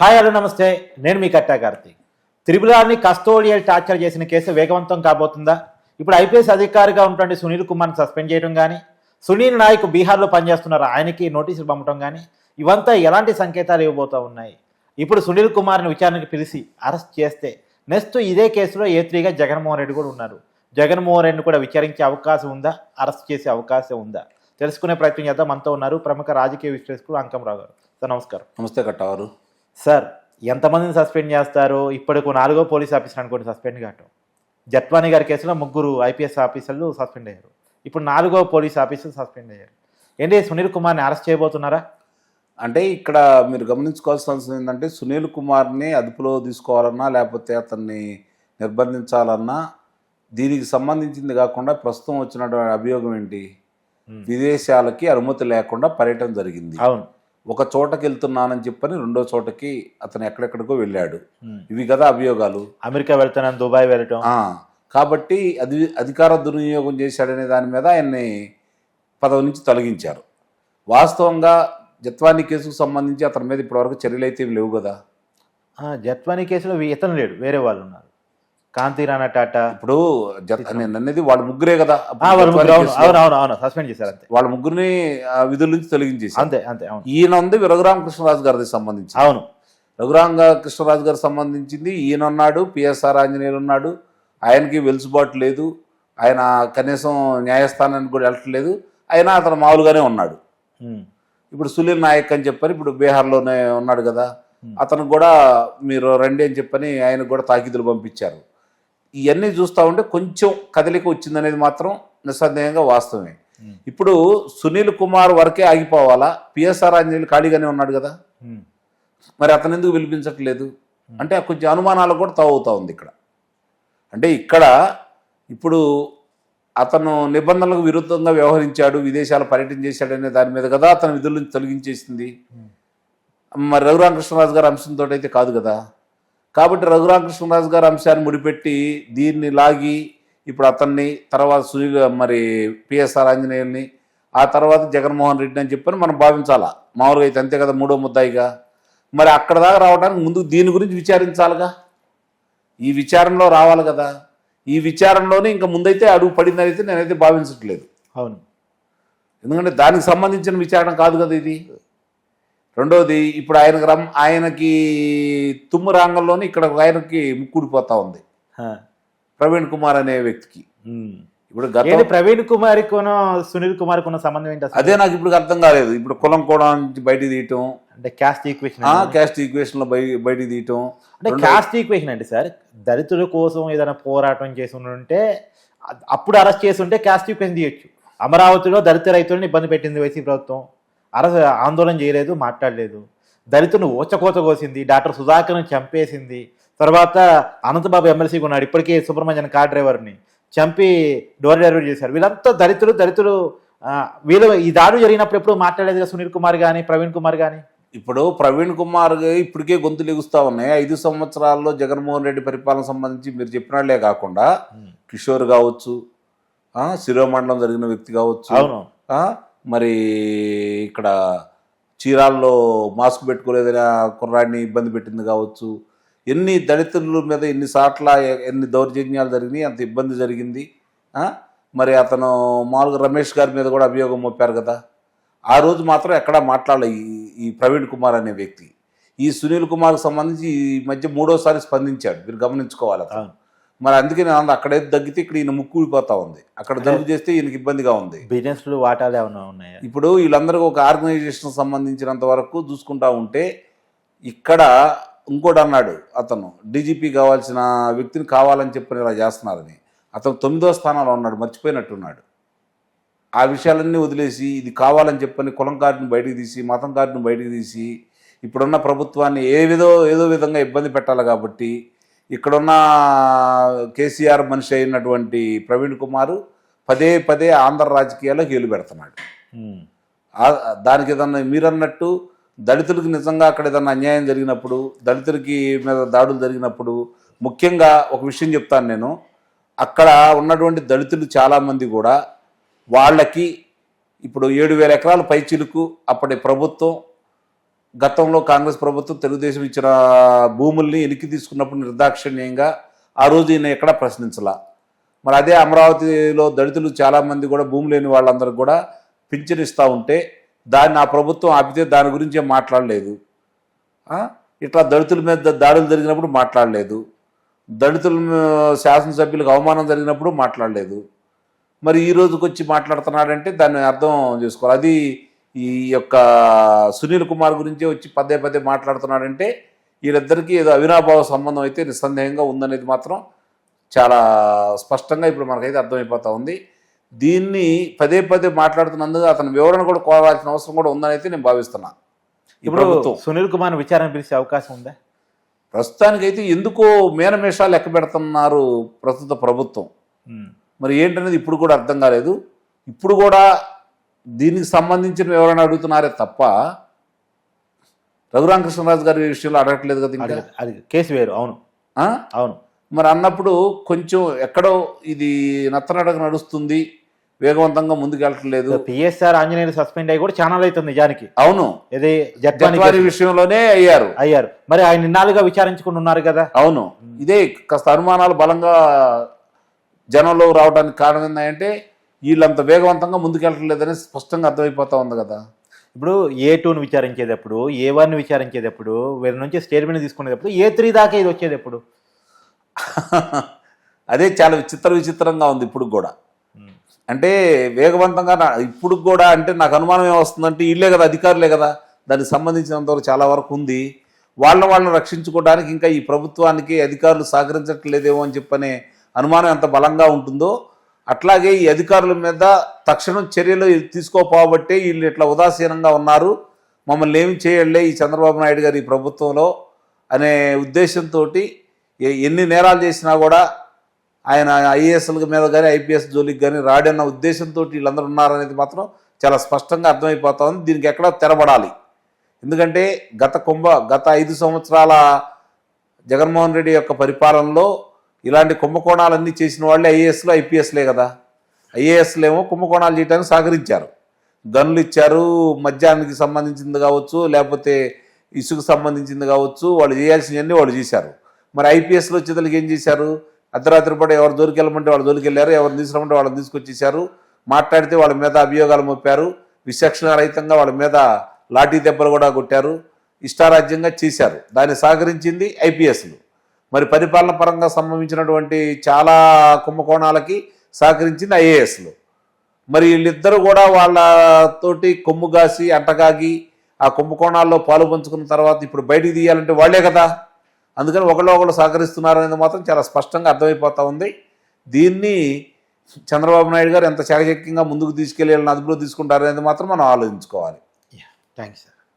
Hi hello నమస్తే. నేను మీ కట్టా కార్తీక్. త్రిపురాన్ని కస్టోడియల్ టార్చర్ చేసిన కేసు వేగవంతం కాబోతుందా? ఇప్పుడు ఐపీఎస్ అధికారిగా ఉన్నటువంటి సునీల్ కుమార్ని సస్పెండ్ చేయడం కానీ సునీల్ నాయక్ బీహార్లో పనిచేస్తున్నారు. ఆయనకి నోటీసులు పంపడం కానీ ఇవంతా ఎలాంటి సంకేతాలు ఇవ్వబోతూ ఉన్నాయి? ఇప్పుడు సునీల్ కుమార్ని విచారణకు పిలిచి అరెస్ట్ చేస్తే నెక్స్ట్ ఇదే కేసులో ఏ త్రీగా జగన్మోహన్ రెడ్డి కూడా ఉన్నారు. జగన్మోహన్ రెడ్డిని కూడా విచారించే అవకాశం ఉందా? అరెస్ట్ చేసే అవకాశం ఉందా? తెలుసుకునే ప్రయత్నం చేద్దాం. మనతో ఉన్నారు ప్రముఖ రాజకీయ విశ్లేషకులు అంకంరావు గారు. సార్ నమస్కారం. నమస్తే కట్టవారు సార్ ఎంతమందిని సస్పెండ్ చేస్తారు ఇప్పటికు నాలుగో పోలీస్ ఆఫీసర్ అనుకోండి సస్పెండ్ కావటం. జట్వానీ గారి కేసులో ముగ్గురు ఐపీఎస్ ఆఫీసర్లు సస్పెండ్ అయ్యారు. ఇప్పుడు నాలుగో పోలీస్ ఆఫీసర్ సస్పెండ్ అయ్యారు. ఏంటి సునీల్ కుమార్ని అరెస్ట్ చేయబోతున్నారా? అంటే ఇక్కడ మీరు గమనించుకోవాల్సిన అవసరం ఏంటంటే సునీల్ కుమార్ని అదుపులో తీసుకోవాలన్నా లేకపోతే అతన్ని నిర్బంధించాలన్నా దీనికి సంబంధించింది కాకుండా ప్రస్తుతం వచ్చినటువంటి అభియోగం ఏంటి. విదేశాలకి అనుమతి లేకుండా పర్యటన జరిగింది. అవును. ఒక చోటకి వెళ్తున్నానని చెప్పని రెండో చోటకి అతను ఎక్కడెక్కడికో వెళ్ళాడు. ఇవి కదా అభియోగాలు. అమెరికా వెళ్తున్నాను దుబాయ్ వెళ్ళటం. కాబట్టి అది అధికార దుర్వినియోగం చేశాడనే దాని మీద ఆయన్ని పదవి నుంచి తొలగించారు. వాస్తవంగా జత్వానీ కేసుకు సంబంధించి అతని మీద ఇప్పటివరకు చర్యలు అయితే లేవు కదా. ఆ, జట్వానీ కేసులో ఇతను లేడు వేరే వాళ్ళు ఉన్నారు. కాంతి రాణా టాటా. ఇప్పుడు నేను అనేది వాళ్ళ ముగ్గురే కదా. సస్పెండ్ చేశారు అంతే. వాళ్ళ ముగ్గురిని విధుల నుంచి తొలగించేశారు. అంతే అంతే అవును. ఈయన ఉంది రఘురామకృష్ణరాజు గారికి సంబంధించి అవును. రఘురామ కృష్ణరాజు గారికి సంబంధించింది. ఈయన ఉన్నాడు పిఎస్ఆర్ ఆంజనేయులు ఉన్నాడు. ఆయనకి వెలుసుబాటు లేదు. ఆయన కనీసం న్యాయస్థానానికి కూడా వెళ్ళట్లేదు. అయినా అతను మామూలుగానే ఉన్నాడు. ఇప్పుడు సునీల్ నాయక్ అని చెప్పని ఇప్పుడు బీహార్లోనే ఉన్నాడు కదా. అతను కూడా మీరు రండి అని చెప్పని ఆయనకు కూడా తాకీదులు పంపించారు. ఇవన్నీ చూస్తూ ఉంటే కొంచెం కదలిక వచ్చిందనేది మాత్రం నిస్సందేహంగా వాస్తవమే. ఇప్పుడు సునీల్ కుమార్ వరకే ఆగిపోవాలా? పిఎస్ఆర్ ఆంజనేయులు ఖాళీగానే ఉన్నాడు కదా. మరి అతను ఎందుకు పిలిపించట్లేదు? అంటే కొంచెం అనుమానాలు కూడా తావుతా ఉంది ఇక్కడ. అంటే ఇక్కడ ఇప్పుడు అతను నిబంధనలకు విరుద్ధంగా వ్యవహరించాడు విదేశాలు పర్యటన చేశాడనే దాని మీద కదా అతను విధుల నుంచి తొలగించేసింది మరి రఘురామకృష్ణరాజు గారి అంశంతో అయితే కాదు కదా? కాబట్టి రఘురామకృష్ణరాజు గారి అంశాన్ని ముడిపెట్టి దీన్ని లాగి ఇప్పుడు అతన్ని తర్వాత సునీల్ మరి పిఎస్ఆర్ ఆంజనేయుల్ని ఆ తర్వాత జగన్మోహన్ రెడ్డి అని చెప్పని మనం భావించాలా? మామూలుగా అయితే అంతే కదా మూడో ముద్దాయిగా? మరి అక్కడ దాకా రావడానికి ముందు దీని గురించి విచారించాలిగా? ఈ విచారణలో రావాలి కదా? ఈ విచారణలోనే ఇంకా ముందైతే అడుగు పడిందని అయితే నేనైతే భావించట్లేదు. అవును. ఎందుకంటే దానికి సంబంధించిన విచారణ కాదు కదా ఇది. రెండోది ఇప్పుడు ఆయనకు రమ్ ఆయనకి తుమ్ము రాంగంలోనే ఇక్కడ ఆయనకి ముక్కుడిపోతా ఉంది. ప్రవీణ్ కుమార్ అనే వ్యక్తికి. ఇప్పుడు గత ప్రవీణ్ కుమార్ కొను సునీల్ కుమార్ కొన్న సంబంధం ఏంటి అదే నాకు ఇప్పుడు అర్థం కాలేదు. ఇప్పుడు కులం కూడా నుంచి బయటికి తీయటం. అంటే క్యాస్ట్ ఈక్వేషన్ క్యాస్ట్ ఈక్వేషన్లో బయ బయటికి తీయటం. అంటే క్యాస్ట్ ఈక్వేషన్ అండి సార్? దళితుల కోసం ఏదైనా పోరాటం చేసి ఉంటే అప్పుడు అరెస్ట్ చేసి ఉంటే క్యాస్ట్ ఈక్వేషన్ తీయొచ్చు. అమరావతిలో దళిత రైతులను ఇబ్బంది పెట్టింది వైసీపీ ప్రభుత్వం. అరెస్ట్ ఆందోళన చేయలేదు మాట్లాడలేదు. దళితులను ఊచకోత కోసింది డాక్టర్ సుధాకర్ని చంపేసింది. తర్వాత అనంతబాబు ఎమ్మెల్సీగా ఉన్నాడు ఇప్పటికే సుబ్రహ్మణ్యం కార్ డ్రైవర్ని. చంపి డోర్ డెలివరీ చేశారు. వీళ్ళంతా దళితులు దళితులు వీళ్ళు ఈ దాడి జరిగినప్పుడు ఎప్పుడు మాట్లాడలేదు కదా సునీల్ కుమార్ కానీ ప్రవీణ్ కుమార్ కానీ ఇప్పుడు ప్రవీణ్ కుమార్ ఇప్పటికే గొంతులు ఎగుస్తా ఉన్నాయి. ఐదు సంవత్సరాల్లో జగన్మోహన్ రెడ్డి పరిపాలన సంబంధించి మీరు చెప్పినట్లే కాకుండా కిషోర్ కావచ్చు ఆ, శిరోమండలం జరిగిన వ్యక్తి కావచ్చు మరి ఇక్కడ చీరాల్లో మాస్క్ పెట్టుకోలేదని కుర్రాడిని ఇబ్బంది పెట్టింది కావచ్చు. ఎన్ని దళితుల మీద ఎన్నిసార్ల ఎన్ని దౌర్జన్యాలు జరిగినాయి అంత ఇబ్బంది జరిగింది. మరి అతను మామూలుగా రమేష్ గారి మీద కూడా అభియోగం మోపారు కదా. ఆ రోజు మాత్రం ఎక్కడా మాట్లాడలే ఈ ఈ ప్రవీణ్ కుమార్ అనే వ్యక్తి. ఈ సునీల్ కుమార్కి సంబంధించి ఈ మధ్య మూడోసారి స్పందించాడు. మీరు గమనించుకోవాలి అతను. మరి అందుకే నేను అన్నా, అక్కడైతే తగ్గితే ఇక్కడ ఈయన ముక్కు ఊడిపోతా ఉంది. అక్కడ జలుబు చేస్తే ఈయనకి ఇబ్బందిగా ఉంది. బిజినెస్లు వాటాలు ఏమైనా ఉన్నాయా? ఇప్పుడు వీళ్ళందరికీ ఒక ఆర్గనైజేషన్ సంబంధించినంత వరకు చూసుకుంటా ఉంటే ఇక్కడ ఇంకోటి అన్నాడు అతను డీజీపీ కావాల్సిన వ్యక్తిని కావాలని చెప్పని ఇలా చేస్తున్నారని. అతను తొమ్మిదో స్థానంలో ఉన్నాడు మర్చిపోయినట్టున్నాడు. ఆ విషయాలన్నీ వదిలేసి ఇది కావాలని చెప్పని కులం కార్డుని బయటికి తీసి మతం కార్డుని బయటికి తీసి ఇప్పుడున్న ప్రభుత్వాన్ని ఏ విధో ఏదో విధంగా ఇబ్బంది పెట్టాలి కాబట్టి ఇక్కడున్న కేసీఆర్ మనిషి అయినటువంటి ప్రవీణ్ కుమార్ పదే పదే ఆంధ్ర రాజకీయాల్లో గేలు పెడుతున్నాడు. దానికి ఏదన్నా మీరన్నట్టు దళితులకు నిజంగా అక్కడ ఏదన్నా అన్యాయం జరిగినప్పుడు దళితులకి మీద దాడులు జరిగినప్పుడు ముఖ్యంగా ఒక విషయం చెప్తాను నేను. అక్కడ ఉన్నటువంటి దళితులు చాలామంది కూడా వాళ్ళకి ఇప్పుడు ఏడు వేల ఎకరాల పైచిలుకు అప్పటి ప్రభుత్వం గతంలో కాంగ్రెస్ ప్రభుత్వం తెలుగుదేశం ఇచ్చిన భూముల్ని ఎనికి తీసుకున్నప్పుడు నిర్దాక్షిణ్యంగా ఆ రోజు ఈయన ఎక్కడా ప్రశ్నించలా. మరి అదే అమరావతిలో దళితులు చాలామంది కూడా భూమి లేని వాళ్ళందరూ కూడా పింఛను ఇస్తూ ఉంటే దాన్ని ఆ ప్రభుత్వం ఆపితే దాని గురించి మాట్లాడలేదు. ఇట్లా దళితుల మీద దాడులు జరిగినప్పుడు మాట్లాడలేదు. దళితుల శాసనసభ్యులకు అవమానం జరిగినప్పుడు మాట్లాడలేదు. మరి ఈ రోజుకి వచ్చి మాట్లాడుతున్నాడంటే దాన్ని అర్థం చేసుకోవాలి. అది ఈ యొక్క సునీల్ కుమార్ గురించే వచ్చి పదే పదే మాట్లాడుతున్నాడంటే వీళ్ళిద్దరికీ ఏదో అవినాభావ సంబంధం అయితే నిస్సందేహంగా ఉందనేది మాత్రం చాలా స్పష్టంగా ఇప్పుడు మనకైతే అర్థమైపోతా ఉంది. దీన్ని పదే పదే మాట్లాడుతున్నందుకు అతని వివరణ కూడా కోరాల్సిన అవసరం కూడా ఉందని అయితే నేను భావిస్తున్నా. ఇప్పుడు సునీల్ కుమార్ విచారణ పిలిచే అవకాశం ఉందా? ప్రస్తుతానికైతే ఎందుకో మేనమేషాలు లెక్క పెడుతున్నారు ప్రస్తుత ప్రభుత్వం. మరి ఏంటనేది ఇప్పుడు కూడా అర్థం కాలేదు. ఇప్పుడు కూడా దీనికి సంబంధించిన ఎవరైనా అడుగుతున్నారే తప్ప రఘురామకృష్ణరాజు గారి విషయంలో అడగట్లేదు కదా అడిగి కేసు వేరు అవును. ఆ? అవును. మరి అన్నప్పుడు కొంచెం ఎక్కడో ఇది నత్తనడక నడుస్తుంది వేగవంతంగా ముందుకెళ్ళట్లేదు. పిఎస్ఆర్ ఆంజనేయులు సస్పెండ్ అయ్యి కూడా చాలా అవుతుంది నిజానికి. అవును. ఇది జట్వారి విషయంలోనే అయ్యారు. అయ్యారు. మరి ఆయన నిన్నాళ్ళుగా విచారించుకుని ఉన్నారు కదా. అవును. ఇదే కాస్త అనుమానాలు బలంగా జనంలో రావడానికి కారణం ఏంటంటే వీళ్ళంత వేగవంతంగా ముందుకెళ్ళట్లేదని స్పష్టంగా అర్థమైపోతా ఉంది కదా. ఇప్పుడు ఏ టూను విచారించేటప్పుడు ఏ వన్ విచారించేటప్పుడు వీరి నుంచి స్టేట్మెంట్ తీసుకునేటప్పుడు ఏ త్రీ దాకా ఇది వచ్చేది ఎప్పుడు అదే చాలా విచిత్ర విచిత్రంగా ఉంది ఇప్పుడు కూడా. అంటే వేగవంతంగా నా- ఇప్పుడు కూడా అంటే నాకు అనుమానం ఏమొస్తుందంటే వీళ్ళే కదా అధికారులే కదా. దానికి సంబంధించినంతవరకు చాలా వరకు ఉంది. వాళ్ళని వాళ్ళని రక్షించుకోవడానికి ఇంకా ఈ ప్రభుత్వానికి అధికారులు సహకరించట్లేదేమో అని చెప్పనే అనుమానం ఎంత బలంగా ఉంటుందో అట్లాగే ఈ అధికారుల మీద తక్షణం చర్యలు తీసుకోపోబట్టే వీళ్ళు ఇట్లా ఉదాసీనంగా ఉన్నారు. మమ్మల్ని ఏమి చేయలే ఈ చంద్రబాబు నాయుడు గారి ప్రభుత్వంలో అనే ఉద్దేశంతో ఎన్ని నేరాలు చేసినా కూడా ఆయన ఐఏఎస్ల మీద కానీ ఐపీఎస్ జోలికి కానీ రాడన్న ఉద్దేశంతో వీళ్ళందరూ ఉన్నారనేది మాత్రం చాలా స్పష్టంగా అర్థమైపోతా ఉంది దీనికి ఎక్కడో తెరబడాలి. ఎందుకంటే గత కుంభ గత ఐదు సంవత్సరాల జగన్మోహన్ రెడ్డి యొక్క పరిపాలనలో ఇలాంటి కుంభకోణాలన్నీ చేసిన వాళ్ళే ఐఏఎస్లు ఐపీఎస్లే కదా. ఐఏఎస్లు ఏమో కుంభకోణాలు చేయడానికి సహకరించారు. గన్లు ఇచ్చారు మద్యానికి సంబంధించింది కావచ్చు లేకపోతే ఇసుకు సంబంధించింది కావచ్చు వాళ్ళు చేయాల్సినవన్నీ వాళ్ళు చేశారు. మరి ఐపీఎస్లో వచ్చేదానికి ఏం చేశారు? అర్ధరాత్రి పూట ఎవరు దొరికెళ్ళమంటే వాళ్ళు దొరికెళ్ళారు ఎవరు తీసుకురమంటే వాళ్ళని తీసుకొచ్చేసారు మాట్లాడితే వాళ్ళ మీద అభియోగాలు మోపారు. విచక్షణ రహితంగా వాళ్ళ మీద లాఠీ దెబ్బలు కూడా కొట్టారు. ఇష్టారాజ్యంగా చేశారు. దాన్ని సహకరించింది ఐపీఎస్లు. మరి పరిపాలన పరంగా సంభవించినటువంటి చాలా కుంభకోణాలకి సహకరించింది ఐఏఎస్లు. మరి వీళ్ళిద్దరూ కూడా వాళ్ళతోటి కొమ్ము కాసి అంటగాగి ఆ కుంభకోణాల్లో పాలు పంచుకున్న తర్వాత ఇప్పుడు బయటికి తీయాలంటే వాళ్ళే కదా. అందుకని ఒకళ్ళు ఒకళ్ళు సహకరిస్తున్నారు అనేది మాత్రం చాలా స్పష్టంగా అర్థమైపోతూ ఉంది. దీన్ని చంద్రబాబు నాయుడు గారు ఎంత చాకచక్యంగా ముందుకు తీసుకెళ్ళి వీళ్ళని అదుపులో తీసుకుంటారనేది మాత్రం మనం ఆలోచించుకోవాలి. థ్యాంక్స్